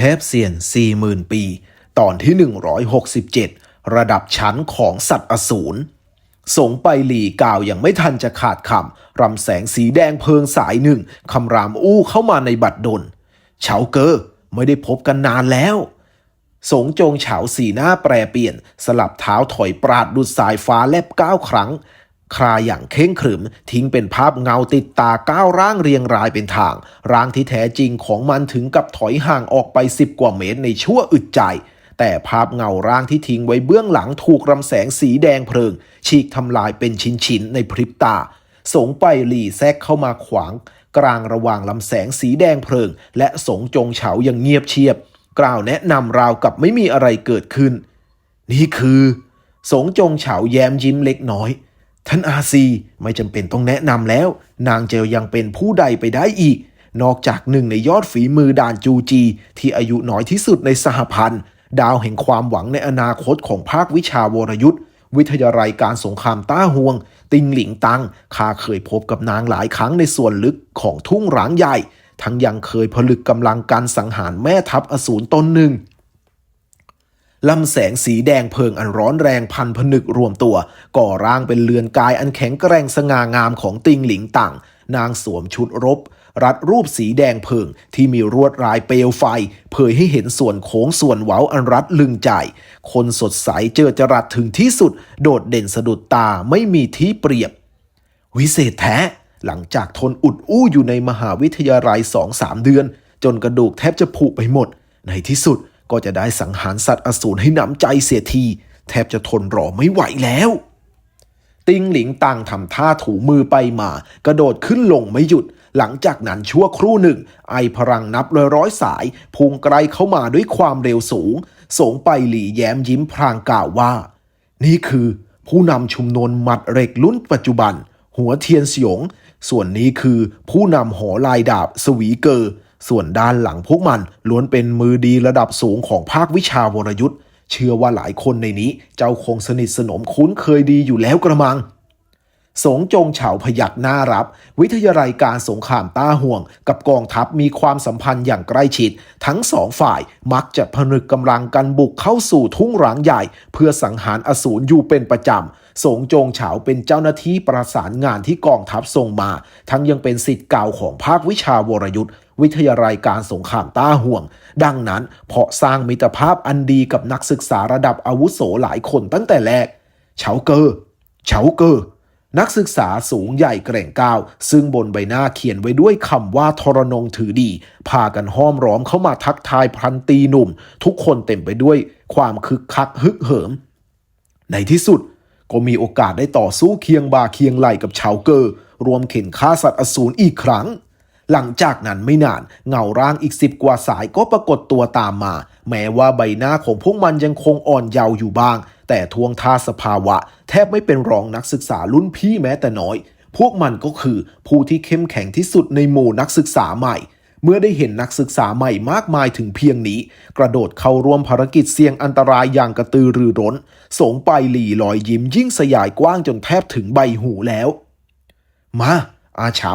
เทพเซียน 40,000 ปี ตอนที่ 167 ระดับชั้นของสัตว์อสูรสงไปหลีกล่าวอย่างไม่ทันจะขาดคำรำแสงสีแดงเพลิงสายหนึ่งคำรามอู้เข้ามาในบัดดลเฉาเกอไม่ได้พบกันนานแล้ว สงจงเฉาสีหน้าแปรเปลี่ยน สลับเท้าถอยปราดดุดสายฟ้าแลบเก้าครั้ง ครายอย่างเข่งขรึม ทิ้งเป็นภาพเงาติดตาก้าวร่างเรียงรายเป็นทาง ร่างที่แท้จริงของมันถึงกับถอยห่างออกไปสิบกว่าเมตรในชั่วอึดใจ แต่ภาพเงาร่างที่ทิ้งไว้เบื้องหลังถูกรำแสงสีแดงเพลิง ฉีกทำลายเป็นชิ้นๆในพริบตา สงไปหลี่แทรกเข้ามาขวาง กลางระหว่างลำแสงสีแดงเพลิง และสงจงเฉาอย่างเงียบเชียบ กล่าวแนะนำราวกับไม่มีอะไรเกิดขึ้น นี่คือ สงจงเฉาแย้มยิ้มเล็กน้อย ท่านอาซีไม่จำเป็นต้องแนะนำแล้ว นางเจลยังเป็นผู้ใดไปได้อีก นอกจากหนึ่งในยอดฝีมือด่านจูจี ที่อายุน้อยที่สุดในสหพันธ์ ดาวแห่งความหวังในอนาคตของภาควิชาวรยุทธ์วิทยาลัยการสงครามต้าห่วง ติงหลิงตังข้าเคยพบกับนางหลายครั้งในส่วนลึกของทุ่งร้างใหญ่ ทั้งยังเคยผลึกกำลังการสังหารแม่ทัพอสูรตนหนึ่ง ลำแสงสีแดงเพลิงอันร้อนแรงพันผนึกรวมตัว ก่อร่างเป็นเรือนกายอันแข็งแกร่งสง่างามของติงหลิงต่าง นางสวมชุดรบ รัดรูปสีแดงเพลิงที่มีรวดลายเปลวไฟ เผยให้เห็นส่วนโค้งส่วนเว้าอันรัดลึงใจ คนสดใสเจอจรัสถึงที่สุด โดดเด่นสะดุดตาไม่มีที่เปรียบ วิเศษแท้หลังจากทนอุดอู้อยู่ในมหาวิทยาลัยสองสามเดือน จนกระดูกแทบจะผุไปหมด ในที่สุด ก็จะได้สังหารสัตว์อสูรให้หนำใจเสียที แทบจะทนรอไม่ไหวแล้ว ติงหลิงตังทำท่าถูมือไปมา กระโดดขึ้นลงไม่หยุด หลังจากนั้นชั่วครู่หนึ่ง ไอพลังนับร้อยร้อยสายพุงไกลเข้ามาด้วยความเร็วสูง สงไปหลี่แย้มยิ้มพรางกล่าวว่า นี่คือผู้นำชุมนวนหมัดเหล็กรุ่นปัจจุบัน หัวเทียนเสียง ส่วนนี้คือผู้นำหอลายดาบสวีเกอร์ ส่วนด้านหลังพวกมันล้วนเป็นมือดีระดับสูงของภาควิชาวรยุทธ์ เชื่อว่าหลายคนในนี้เจ้าคงสนิทสนมคุ้นเคยดีอยู่แล้วกระมัง สงจงเฉาพยักหน้ารับ วิทยาลัยการสงครามต้าห่วง กับกองทัพมีความสัมพันธ์อย่างใกล้ชิด ทั้งสองฝ่ายมักจะผนึกกำลังกันบุกเข้าสู่ทุ่งร้างใหญ่ เพื่อสังหารอสูรอยู่เป็นประจำสงจงเฉาเป็นเจ้าหน้าที่ประสานงานที่กองทัพส่งมา ทั้งยังเป็นสิทธิ์เก่าของภาควิชาวรยุทธ์ วิทยาลัยการสงครามต้าห่วง ดังนั้นเพาะสร้างมิตรภาพอันดีกับนักศึกษาระดับอาวุโสหลายคนตั้งแต่แรกเฉาเกอร์เฉาเกอร์นักศึกษาสูงใหญ่แกร่งก้าว ซึ่งบนใบหน้าเขียนไว้ด้วยคำว่าทรนงถือดี พากันห้อมร้อมเข้ามาทักทายพันตีหนุ่ม ทุกคนเต็มไปด้วยความคึกคักฮึกเหิม ในที่สุดก็มีโอกาสได้ต่อสู้เคียงบ่าเคียงไหลกับชาวเกอร์ รวมเข็นฆ่าสัตว์อสูรอีกครั้ง หลังจากนั้นไม่นานเงาร่างอีกสิบกว่าสายก็ปรากฏตัวตามมา แม้ว่าใบหน้าของพวกมันยังคงอ่อนเยาว์อยู่บ้าง แต่ทวงท่าสภาวะ แทบไม่เป็นรองนักศึกษารุ่นพี่แม้แต่น้อย พวกมันก็คือผู้ที่เข้มแข็งที่สุดในหมู่นักศึกษาใหม่ เมื่อได้เห็นนักศึกษาใหม่มากมายถึงเพียงนี้ กระโดดเข้าร่วมภารกิจเสี่ยงอันตรายอย่างกระตือรือร้น สงไปหลีลอยยิ้มยิ่งสยายกว้างจนแทบถึงใบหูแล้ว มา อาเฉา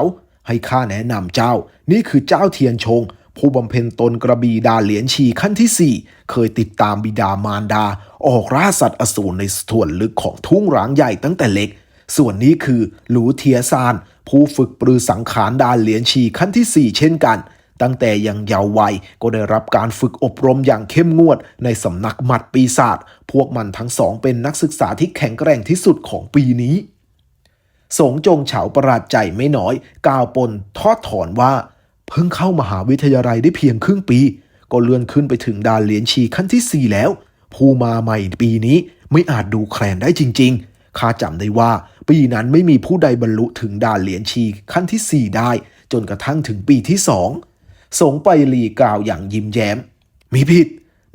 ให้ข้าแนะนำเจ้า นี่คือเจ้าเทียนชง ผู้บำเพ็ญตนกระบีดาเหรียญชีขั้นที่ 4 เคยติดตามบิดามารดา ออกล่าสัตว์อสูรในส่วนลึกของทุ่งร้างใหญ่ตั้งแต่เล็ก ส่วนนี้คือหลูเทียซาน ผู้ฝึกปรือสังขารดาเหรียญชีขั้นที่ 4 เช่นกันตั้งแต่ยังเยาว์วัยก็ได้รับการฝึกอบรมอย่างเข้มงวด ในสำนักหมัดปีศาจพวกมันทั้งสองเป็นนักศึกษาที่แข็งแกร่งที่สุดของปีนี้ สงจงเฉาประหลาดใจไม่น้อย กล่าวปนทอดถอนว่า เพิ่งเข้ามหาวิทยาลัยได้เพียงครึ่งปี ก็เลื่อนขึ้นไปถึงดานเหรียญชีขั้นที่ 4 แล้ว ผู้มาใหม่ปีนี้ไม่อาจดูแคลนได้จริง ๆ ข้าจำได้ว่า ปีนั้นไม่มีผู้ใดบรรลุถึงดานเหรียญชีขั้นที่ 4 ได้ จนกระทั่งถึงปีที่สองสงไปหลีกล่าวอย่างยิ้มแย้ม มีผิด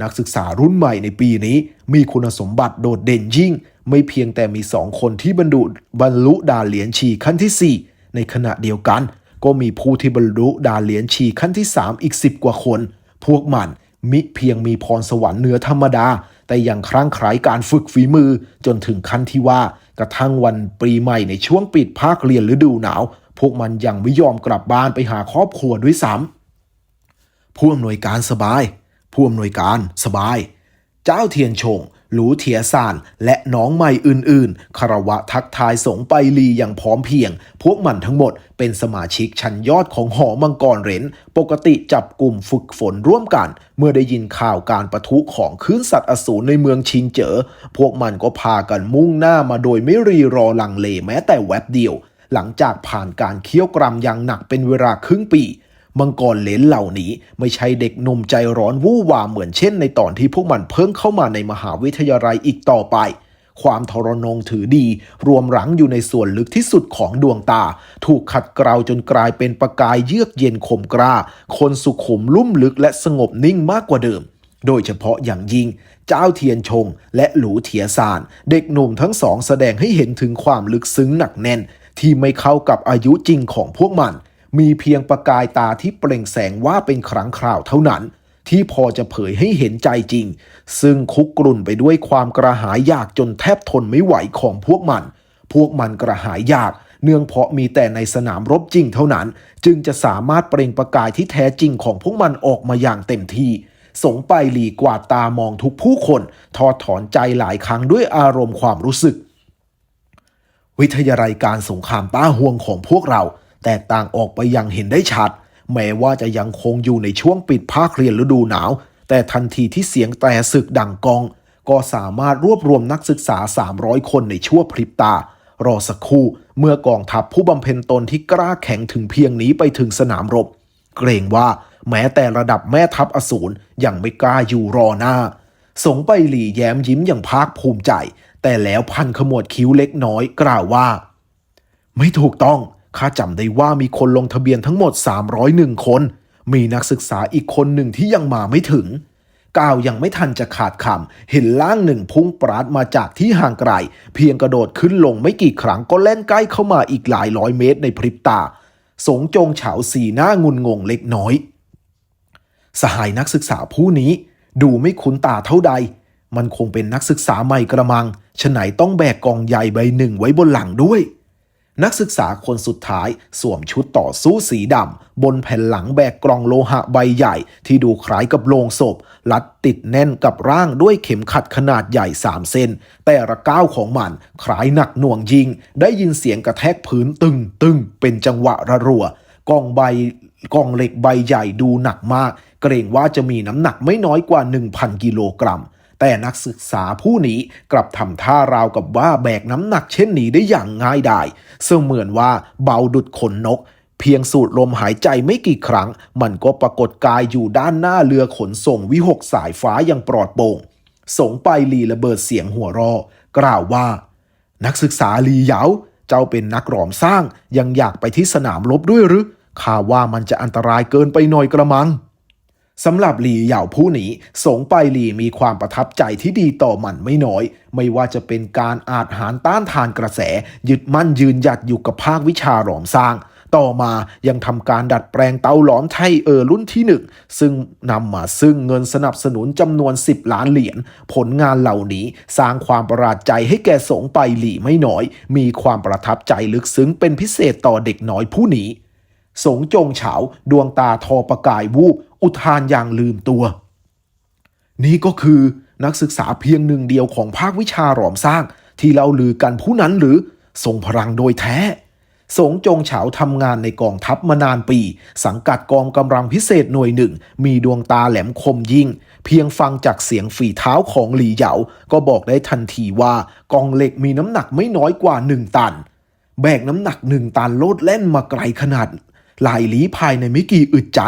นักศึกษารุ่นใหม่ในปีนี้มีคุณสมบัติโดดเด่นยิ่ง ไม่เพียงแต่มีสองคนที่บรรลุบรรลุดาเหรียญชีขั้นที่ 4 ในขณะเดียวกัน ก็มีผู้ที่บรรลุดาเหรียญชีขั้นที่ 3 อีก 10 กว่าคน พวกมันมิเพียงมีพรสวรรค์เหนือธรรมดา แต่ยังคลั่งไคล้การฝึกฝีมือจนถึงขั้นที่ว่ากระทั่งวันปีใหม่ในช่วงปิดภาคเรียนฤดูหนาว พวกมันยังไม่ยอมกลับบ้านไปหาครอบครัวด้วยซ้ำผู้อำนวยการสบาย ผู้อำนวยการสบาย เจ้าเทียนชง หลูเทียซานและน้องใหม่อื่นๆคารวะทักทายสงไปลีอย่างพร้อมเพียง พวกมันทั้งหมดเป็นสมาชิกชั้นยอดของหอมังกรเรนปกติจับกลุ่มฝึกฝนร่วมกัน เมื่อได้ยินข่าวการประทุของคลื่นสัตว์อสูรในเมืองชิงเจอพวกมันก็พากันมุ่งหน้ามาโดยไม่รีรอลังเลแม้แต่แวบเดียว หลังจากผ่านการเคี่ยวกรำอย่างหนักเป็นเวลาครึ่งปี มังกรเลนเหล่านี้ไม่ใช่เด็กหนุ่มใจร้อนวู่วามเหมือนเช่นในตอนที่พวกมันเพิ่งเข้ามาในมหาวิทยาลัยอีกต่อไป ความทรนงถือดี รวมรังอยู่ในส่วนลึกที่สุดของดวงตา ถูกขัดเกลาจนกลายเป็นประกายเยือกเย็นคมกล้า คนสุขุมลุ่มลึกและสงบนิ่งมากกว่าเดิมโดยเฉพาะอย่างยิ่ง เจ้าเทียนชง และหลูเทียซาน เด็กหนุ่มทั้งสองแสดงให้เห็นถึงความลึกซึ้งหนักแน่น ที่ไม่เข้ากับอายุจริงของพวกมัน มีเพียงประกายตาที่เปล่งแสงว่าเป็นครั้งคราวเท่านั้น ที่พอจะเผยให้เห็นใจจริง ซึ่งคุกกรุ่นไปด้วยความกระหายอยากจนแทบทนไม่ไหวของพวกมัน พวกมันกระหายอยาก เนื่องเพราะมีแต่ในสนามรบจริงเท่านั้น จึงจะสามารถเปล่งประกายที่แท้จริงของพวกมันออกมาอย่างเต็มที่สงไปหลีกวาดตามองทุกผู้คน ทอดถอนใจหลายครั้งด้วยอารมณ์ความรู้สึก วิทยาลัยการสงครามต้าห่วงของพวกเรา แตกต่างออกไปอย่างเห็นได้ชัด แม้ว่าจะยังคงอยู่ในช่วงปิดภาคเรียนฤดูหนาว แต่ทันทีที่เสียงแต่ศึกดังกอง ก็สามารถรวบรวมนักศึกษา 300 คนในชั่วพริบตา รอสักครู่ เมื่อกองทัพผู้บำเพ็ญตนที่กล้าแข็งถึงเพียงนี้ไปถึงสนามรบ เกรงว่าแม้แต่ระดับแม่ทัพอสูรยังไม่กล้าอยู่รอหน้า สงไปหลี่แย้มยิ้มอย่างภาคภูมิใจ แต่แล้วพันขมวดคิ้วเล็กน้อยกล่าวว่า ไม่ถูกต้อง ข้าจำได้ว่ามีคนลงทะเบียนทั้งหมด 301 คน มีนักศึกษาอีกคนหนึ่งที่ยังมาไม่ถึง ก้าวยังไม่ทันจะขาดคำเห็นล่างหนึ่งพุ่งปราดมาจากที่ห่างไกล เพียงกระโดดขึ้นลงไม่กี่ครั้งก็เล่นใกล้เข้ามาอีกหลายร้อยเมตรในพริบตา สงจงเฉาสีหน้างุนงงเล็กน้อย สหายนักศึกษาผู้นี้ ดูไม่คุ้นตาเท่าใด มันคงเป็นนักศึกษาใหม่กระมังฉะไหนต้องแบกกองใหญ่ใบหนึ่งไว้บนหลังด้วย นักศึกษาคนสุดท้ายสวมชุดต่อสู้สีดำ บนแผ่นหลังแบกกล่องโลหะใบใหญ่ ที่ดูคล้ายกับโลงศพ ลัดติดแน่นกับร่างด้วยเข็มขัดขนาดใหญ่สามเส้นแต่ละก้าวของมันคล้ายหนักหน่วงยิง ได้ยินเสียงกระแทกพื้นตึงตึงเป็นจังหวะระรัวกองใบกองเหล็กใบใหญ่ดูหนักมาก เกรงว่าจะมีน้ำหนักไม่น้อยกว่า 1,000 กิโลกรัม แต่นักศึกษาผู้นี้กลับทำท่าราวกับว่าแบกน้ำหนักเช่นนี้ได้อย่างง่ายดายเสมือนว่าเบาดุดขนนก เพียงสูดลมหายใจไม่กี่ครั้ง มันก็ปรากฏกายอยู่ด้านหน้าเรือขนส่งวิหกสายฟ้าอย่างปลอดโปร่งสงไปลีระเบิดเสียงหัวเรอกล่าวว่า นักศึกษาลีเหยาเจ้าเป็นนักหลอมสร้างยังอยากไปที่สนามรบด้วยหรือข้าว่ามันจะอันตรายเกินไปหน่อยกระมัง สำหรับหลี่เหย่าผู้นี้ สงไปหลี่มีความประทับใจที่ดีต่อมันไม่น้อย ไม่ว่าจะเป็นการอาจหารต้านทานกระแส ยึดมั่นยืนหยัดอยู่กับภาควิชาหลอมสร้าง ต่อมายังทำการดัดแปลงเตาหลอมไทยเออรุ่นที่หนึ่งซึ่งนำมาซึ่งเงินสนับสนุนจำนวน 10 ล้านเหรียญผลงานเหล่านี้สร้างความประหลาดใจให้แก่สงไปหลี่ไม่น้อย มีความประทับใจลึกซึ้งเป็นพิเศษต่อเด็กน้อยผู้นี้ สงจงเฉาดวงตาทอประกายวูบ อุทานอย่างลืมตัว นี่ก็คือนักศึกษาเพียงหนึ่งเดียวของภาควิชาหลอมสร้าง ที่เราลือกันผู้นั้นหรือทรงพลังโดยแท้ สงจงเฉาทำงานในกองทัพมานานปี สังกัดกองกำลังพิเศษหน่วยหนึ่ง มีดวงตาแหลมคมยิ่ง เพียงฟังจากเสียงฝีเท้าของหลีเหยา ก็บอกได้ทันทีว่ากองเหล็กมีน้ำหนักไม่น้อยกว่าหนึ่งตัน แบกน้ำหนักหนึ่งตันโลดแล่นมาไกลขนาด หลายลี้ภายในไม่กี่อึดใจ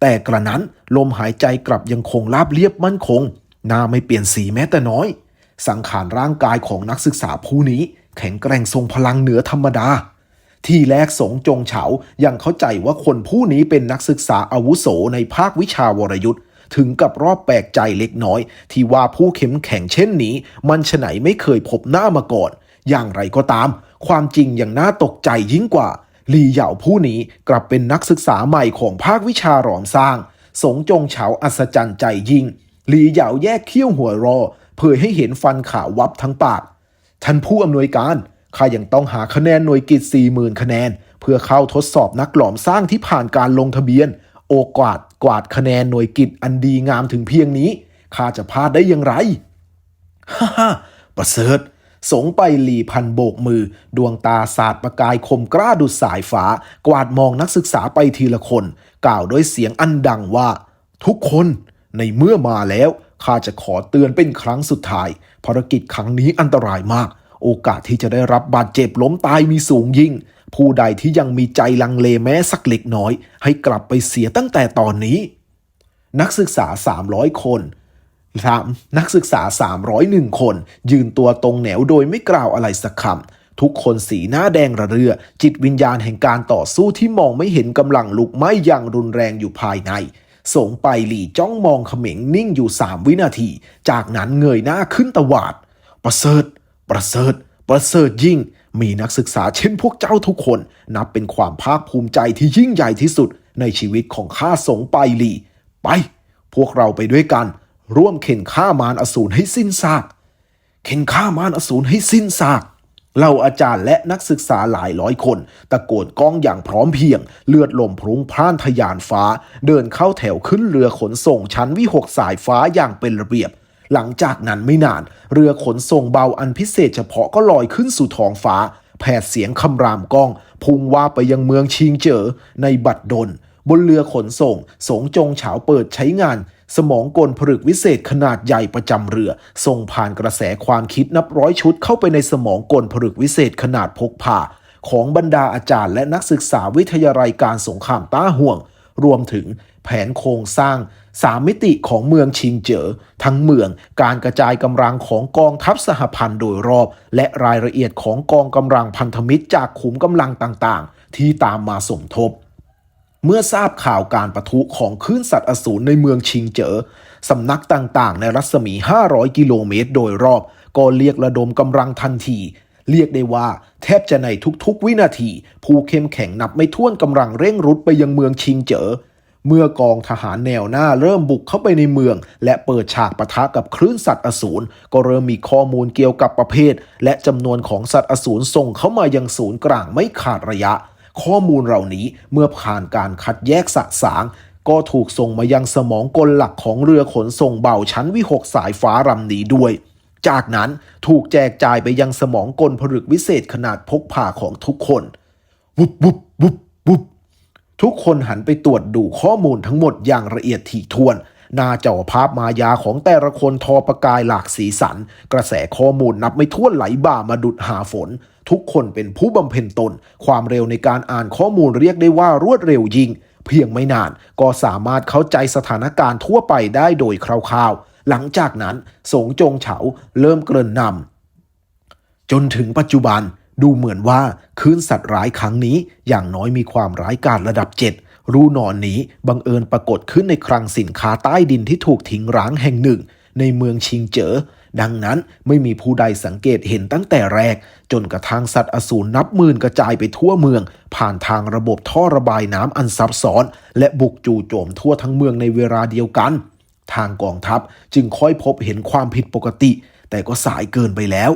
แต่กระนั้นลมหายใจกลับยังคงราบเรียบมั่นคง หน้าไม่เปลี่ยนสีแม้แต่น้อย สังขารร่างกายของนักศึกษาผู้นี้ แข็งแกร่งทรงพลังเหนือธรรมดา ที่แรกสงจงเฉายังเข้าใจว่าคนผู้นี้เป็นนักศึกษาอาวุโสในภาควิชาวรยุทธ์ถึงกับรอบแปลกใจเล็กน้อย ที่ว่าผู้เข้มแข็งเช่นนี้ มันฉไหนไม่เคยพบหน้ามาก่อน อย่างไรก็ตาม ความจริงอยังน่าตกใจยิ่งกว่า ลีเหยาผู้นี้กลับเป็นนักศึกษาใหม่ของภาควิชาหลอมสร้าง สงจงเฉาอัศจรรย์ใจยิ่งลีเหยาแยกเขี้ยวหัวรอ เผยให้เห็นฟันขาววับทั้งปาก ท่านผู้อำนวยการข้ายังต้องหาคะแนนหน่วยกิจ40,000 คะแนน เพื่อเข้าทดสอบนักหลอมสร้างที่ผ่านการลงทะเบียน โอกาสกวาดคะแนนหน่วยกิจอันดีงามถึงเพียงนี้ข้าจะพลาดได้อย่างไร ฮ่าฮ่าประเสริฐ สงไปหลีพันโบกมือ ดวงตาสาดประกายคมกล้าดุดสายฟ้า กวาดมองนักศึกษาไปทีละคน กล่าวด้วยเสียงอันดังว่า ทุกคนในเมื่อมาแล้วข้าจะขอเตือนเป็นครั้งสุดท้าย ภารกิจครั้งนี้อันตรายมาก โอกาสที่จะได้รับบาดเจ็บล้มตายมีสูงยิ่ง ผู้ใดที่ยังมีใจลังเลแม้สักเล็กน้อย ให้กลับไปเสียตั้งแต่ตอนนี้ นักศึกษา 300 คน สามนักศึกษา 301 คน ยืนตัวตรงแนวโดยไม่กล่าวอะไรสักคำทุกคนสีหน้าแดงระเรือ จิตวิญญาณแห่งการต่อสู้ที่มองไม่เห็นกำลังลุกไหม้อย่างรุนแรงอยู่ภายในสงไปหลี่จ้องมองเขม็งนิ่งอยู่3วินาที จากนั้นเงยหน้าขึ้นตวาด ประเสริฐ ประเสริฐ ประเสริฐยิ่ง มีนักศึกษาเช่นพวกเจ้าทุกคน นับเป็นความภาคภูมิใจที่ยิ่งใหญ่ที่สุด ในชีวิตของข้าสงไปหลี่ ไป พวกเราไปด้วยกัน ร่วมเข็นฆ่ามารอสูรให้สิ้นซาก เข็นฆ่ามารอสูรให้สิ้นซากเหล่าอาจารย์และนักศึกษาหลายร้อยคน ตะโกนก้องอย่างพร้อมเพรียง เลือดลมพรุงพล่านทะยานฟ้า เดินเข้าแถวขึ้นเรือขนส่งชั้นวิหกสายฟ้าอย่างเป็นระเบียบ หลังจากนั้นไม่นาน เรือขนส่งเบาอันพิเศษเฉพาะก็ลอยขึ้นสู่ท้องฟ้า แผดเสียงคำรามก้อง พุ่งว่าไปยังเมืองชิงเจอในบัดดล บนเรือขนส่ง สงจงเฉาเปิดใช้งาน สมองกลผลึกวิเศษขนาดใหญ่ประจำเรือ ส่งผ่านกระแสความคิดนับร้อยชุดเข้าไปในสมองกลผลึกวิเศษขนาดพกพาของบรรดาอาจารย์และนักศึกษาวิทยาลัยการสงครามต้าห่วง รวมถึงแผนโครงสร้างสามมิติของเมืองชิงเจ๋อทั้งเมืองการกระจายกำลังของกองทัพสหพันธ์โดยรอบ และรายละเอียดของกองกำลังพันธมิตรจากขุมกำลังต่างๆ ที่ตามมาสมทบ เมื่อทราบข่าวการประทุของคลื่นสัตว์อสูรในเมืองชิงเจ๋อสำนักต่างๆ ในรัศมี 500 กิโลเมตร โดยรอบ ก็เรียกระดมกำลังทันที เรียกได้ว่า แทบจะในทุกๆ วินาที ผู้เข้มแข็งนับไม่ถ้วนกำลังเร่งรุดไปยังเมืองชิงเจ๋อเมื่อกองทหารแนวหน้าเริ่มบุกเข้าไปในเมือง และเปิดฉากปะทะกับคลื่นสัตว์อสูรก็เริ่มมีข้อมูลเกี่ยวกับประเภท และจำนวนของสัตว์อสูรส่งเข้ามายังศูนย์กลางไม่ขาดระยะ ข้อมูลเหล่านี้เมื่อผ่านการคัดแยกสะสาง ก็ถูกส่งมายังสมองกลหลักของเรือขนส่งเบาชั้นวิหกสายฟ้ารำนี้ด้วย จากนั้นถูกแจกจ่ายไปยังสมองกลผลึกวิเศษขนาดพกพาของทุกคนวุบวุบวุบวุบทุกคนหันไปตรวจดูข้อมูลทั้งหมดอย่างละเอียดถี่ถ้วน หน้าจอภาพมายาของแต่ละคนทอประกายหลากสีสัน กระแสข้อมูลนับไม่ถ้วนไหลบ่ามาดุดหาฝน ทุกคนเป็นผู้บำเพ็ญตน ความเร็วในการอ่านข้อมูลเรียกได้ว่ารวดเร็วยิ่ง เพียงไม่นานก็สามารถเข้าใจสถานการณ์ทั่วไปได้โดยคร่าวๆ หลังจากนั้นสงจงเฉาเริ่มเกริ่นนำจนถึงปัจจุบันดูเหมือนว่าคืนสัตว์ร้ายครั้งนี้อย่างน้อยมีความร้ายกาจระดับเจ็ดรูนอนนี้บังเอิญปรากฏขึ้นในคลังสินค้าใต้ดินที่ถูกทิ้งร้างแห่งหนึ่ง ในเมืองชิงเจ๋อ ดังนั้นไม่มีผู้ใดสังเกตเห็นตั้งแต่แรก จนกระทั่งสัตว์อสูรนับหมื่นกระจายไปทั่วเมือง ผ่านทางระบบท่อระบายน้ำอันซับซ้อน และบุกจู่โจมทั่วทั้งเมืองในเวลาเดียวกัน ทางกองทัพจึงค่อยพบเห็นความผิดปกติ แต่ก็สายเกินไปแล้ว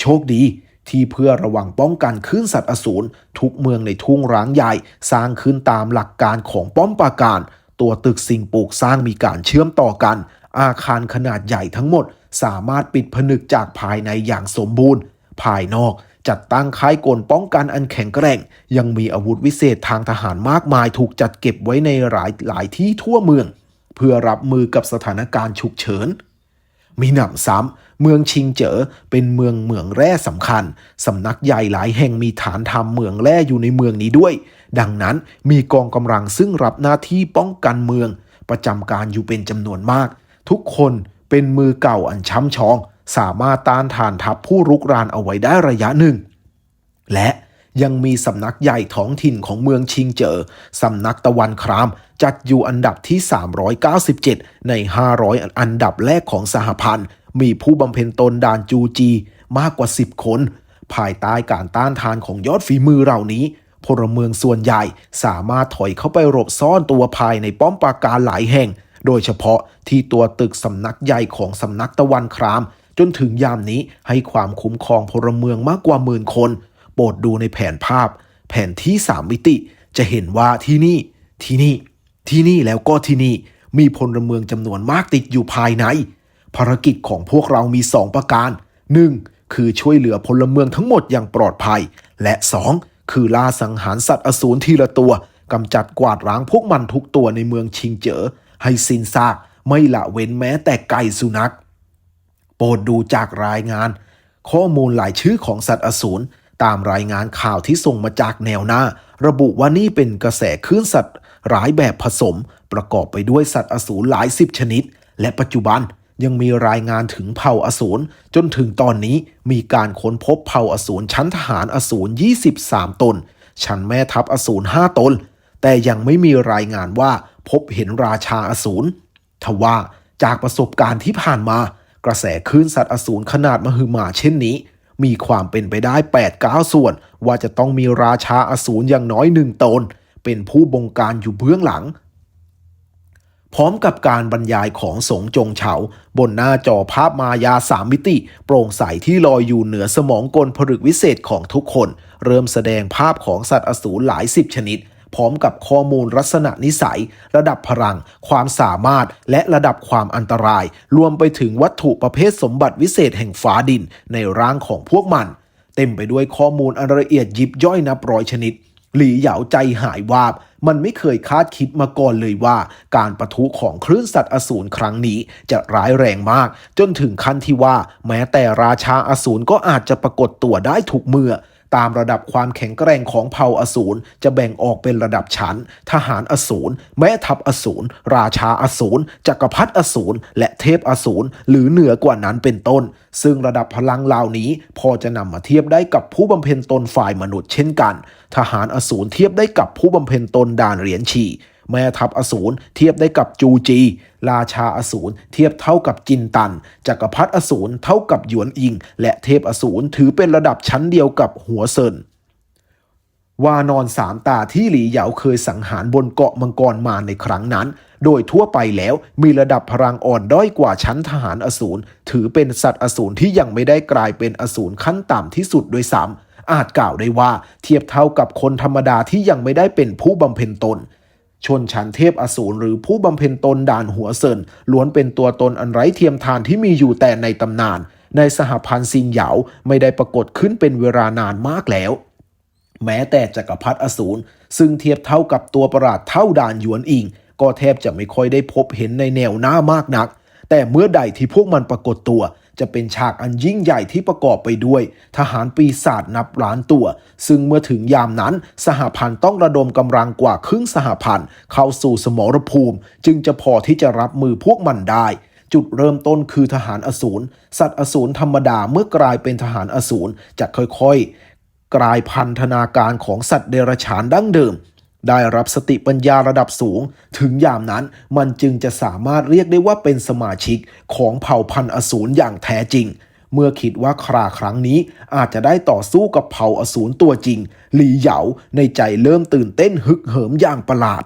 โชคดีที่เพื่อระวังป้องกันคลื่นสัตว์อสูรทุกเมืองในทุ่งร้างใหญ่ สร้างขึ้นตามหลักการของป้อมปราการ ตัวตึกสิ่งปลูกสร้างมีการเชื่อมต่อกัน อาคารขนาดใหญ่ทั้งหมด สามารถปิดผนึกจากภายในอย่างสมบูรณ์ ภายนอกจัดตั้งค่ายกลป้องกันอันแข็งแกร่ง ยังมีอาวุธวิเศษทางทหารมากมายถูกจัดเก็บไว้ในหลายหลายที่ทั่วเมือง เพื่อรับมือกับสถานการณ์ฉุกเฉิน มีหนำซ้ำเมืองชิงเจ๋อเป็นเมืองเหมืองแร่สำคัญสำนักใหญ่หลายแห่งมีฐานทำเหมืองแร่อยู่ในเมืองนี้ด้วย ดังนั้นมีกองกำลังซึ่งรับหน้าที่ป้องกันเมือง ประจำการอยู่เป็นจำนวนมาก ทุกคน เป็นมือเก่าอันช้ำชอง สามารถต้านทานทัพผู้รุกรานเอาไว้ได้ระยะหนึ่ง และยังมีสำนักใหญ่ท้องถิ่นของเมืองชิงเจอ สำนักตะวันคราม จัดอยู่อันดับที่ 397 ใน 500 อันดับแรกของสหพันธ์ มีผู้บำเพ็ญตนด่านจูจีมากกว่า 10 คน ภายใต้การต้านทานของยอดฝีมือเหล่านี้ พลเมืองส่วนใหญ่สามารถถอยเข้าไปหลบซ่อนตัวภายในป้อมปราการหลายแห่ง โดยเฉพาะที่ตัวตึกสำนักใหญ่ของสำนักตะวันคราม จนถึงยามนี้ให้ความคุ้มครองพลเมืองมากกว่าหมื่นคน โปรดดูในแผนภาพ แผนที่3มิติ จะเห็นว่าที่นี่ ที่นี่ ที่นี่แล้วก็ที่นี่ มีพลเมืองจำนวนมากติดอยู่ภายใน ภารกิจของพวกเรามีสองประการ 1. คือช่วยเหลือพลเมืองทั้งหมดอย่างปลอดภัย และ 2. คือล่าสังหารสัตว์อสูรทีละตัวกำจัดกวาดล้างพวกมันทุกตัวในเมืองชิงเจอ ให้สิ้นซากไม่ละเว้นแม้แต่ไก่สุนัข โปรดดูจากรายงาน ข้อมูลหลายชื่อของสัตว์อสูรตามรายงานข่าวที่ส่งมาจากแนวหน้า ระบุว่านี่เป็นกระแสคลื่นสัตว์ร้ายแบบผสม ประกอบไปด้วยสัตว์อสูรหลายสิบชนิด และปัจจุบันยังมีรายงานถึงเผ่าอสูรจนถึงตอนนี้มีการค้นพบเผ่าอสูรชั้นทหารอสูร23 ตน ชั้นแม่ทัพอสูร5ตน แต่ยังไม่มีรายงานว่าพบเห็นราชาอสูรทว่าจากประสบการณ์ที่ผ่านมา กระแสคลื่นสัตว์อสูรขนาดมหึมาเช่นนี้ มีความเป็นไปได้8 9ส่วน ว่าจะต้องมีราชาอสูรอย่างน้อยหนึ่งตน เป็นผู้บงการอยู่เบื้องหลัง พร้อมกับการบรรยายของสงจงเฉา บนหน้าจอภาพมายาสามมิติ โปร่งใสที่ลอยอยู่เหนือสมองกลผลึกวิเศษของทุกคน เริ่มแสดงภาพของสัตว์อสูรหลายสิบชนิด พร้อมกับข้อมูลลักษณะนิสัย ระดับพลัง ความสามารถ และระดับความอันตราย รวมไปถึงวัตถุประเภทสมบัติวิเศษแห่งฟ้าดินในร่างของพวกมัน เต็มไปด้วยข้อมูลอันละเอียดยิบย่อยนับร้อยชนิดหลีเหยาใจหายวาบ มันไม่เคยคาดคิดมาก่อนเลยว่า การประทุของคลื่นสัตว์อสูรครั้งนี้จะร้ายแรงมาก จนถึงขั้นที่ว่า แม้แต่ราชาอสูรก็อาจจะปรากฏตัวได้ทุกเมื่อ ตามระดับความแข็งแกร่งของเผ่าอสูรจะแบ่งออกเป็นระดับชั้น ทหารอสูรแม่ทัพอสูรราชาอสูรจักรพรรดิอสูรและเทพอสูรหรือเหนือกว่านั้นเป็นต้น ซึ่งระดับพลังเหล่านี้พอจะนำมาเทียบได้กับผู้บำเพ็ญตนฝ่ายมนุษย์เช่นกัน ทหารอสูรเทียบได้กับผู้บำเพ็ญตนด่านเหรียญชี แม่ทัพอสูรเทียบได้กับจูจี ราชาอสูรเทียบเท่ากับจินตันจักรพรรดิอสูรเท่ากับหยวนอิง และเทพอสูรถือเป็นระดับชั้นเดียวกับหัวเซินวานอนสามตาที่หลีเหยาเคยสังหารบนเกาะมังกรมาในครั้งนั้น โดยทั่วไปแล้วมีระดับพลังอ่อนด้อยกว่าชั้นทหารอสูร ถือเป็นสัตว์อสูรที่ยังไม่ได้กลายเป็นอสูรขั้นต่ำที่สุดด้วยซ้ำอาจกล่าวได้ว่าเทียบเท่ากับคนธรรมดาที่ยังไม่ได้เป็นผู้บำเพ็ญตน ชนชั้นเทพอสูรหรือผู้บำเพ็ญตนด่านหัวเซินล้วนเป็นตัวตนอันไร้เทียมทานที่มีอยู่แต่ในตำนาน ในสหพันธ์ซิงเหยาไม่ได้ปรากฏขึ้นเป็นเวลานานมากแล้ว แม้แต่จักรพรรดิอสูรซึ่งเทียบเท่ากับตัวประหลาดเท่าด่านหยวนอิง ก็แทบจะไม่ค่อยได้พบเห็นในแนวหน้ามากนัก แต่เมื่อใดที่พวกมันปรากฏตัว จะเป็นฉากอันยิ่งใหญ่ที่ประกอบไปด้วย ทหารปีศาจนับล้านตัว ซึ่งเมื่อถึงยามนั้น สหพันธ์ต้องระดมกำลังกว่าครึ่งสหพันธ์เข้าสู่สมรภูมิ จึงจะพอที่จะรับมือพวกมันได้จุดเริ่มต้นคือทหารอสูร สัตว์อสูรธรรมดาเมื่อกลายเป็นทหารอสูรจะค่อยๆ กลายพันธนาการของสัตว์เดรัจฉานดั้งเดิม ได้รับสติปัญญาระดับสูง ถึงยามนั้นมันจึงจะสามารถเรียกได้ว่าเป็นสมาชิกของเผ่าพันธุ์อสูรอย่างแท้จริง เมื่อคิดว่าคราครั้งนี้อาจจะได้ต่อสู้กับเผ่าอสูรตัวจริง หลีเหยาในใจเริ่มตื่นเต้นฮึกเหิมอย่างประหลาด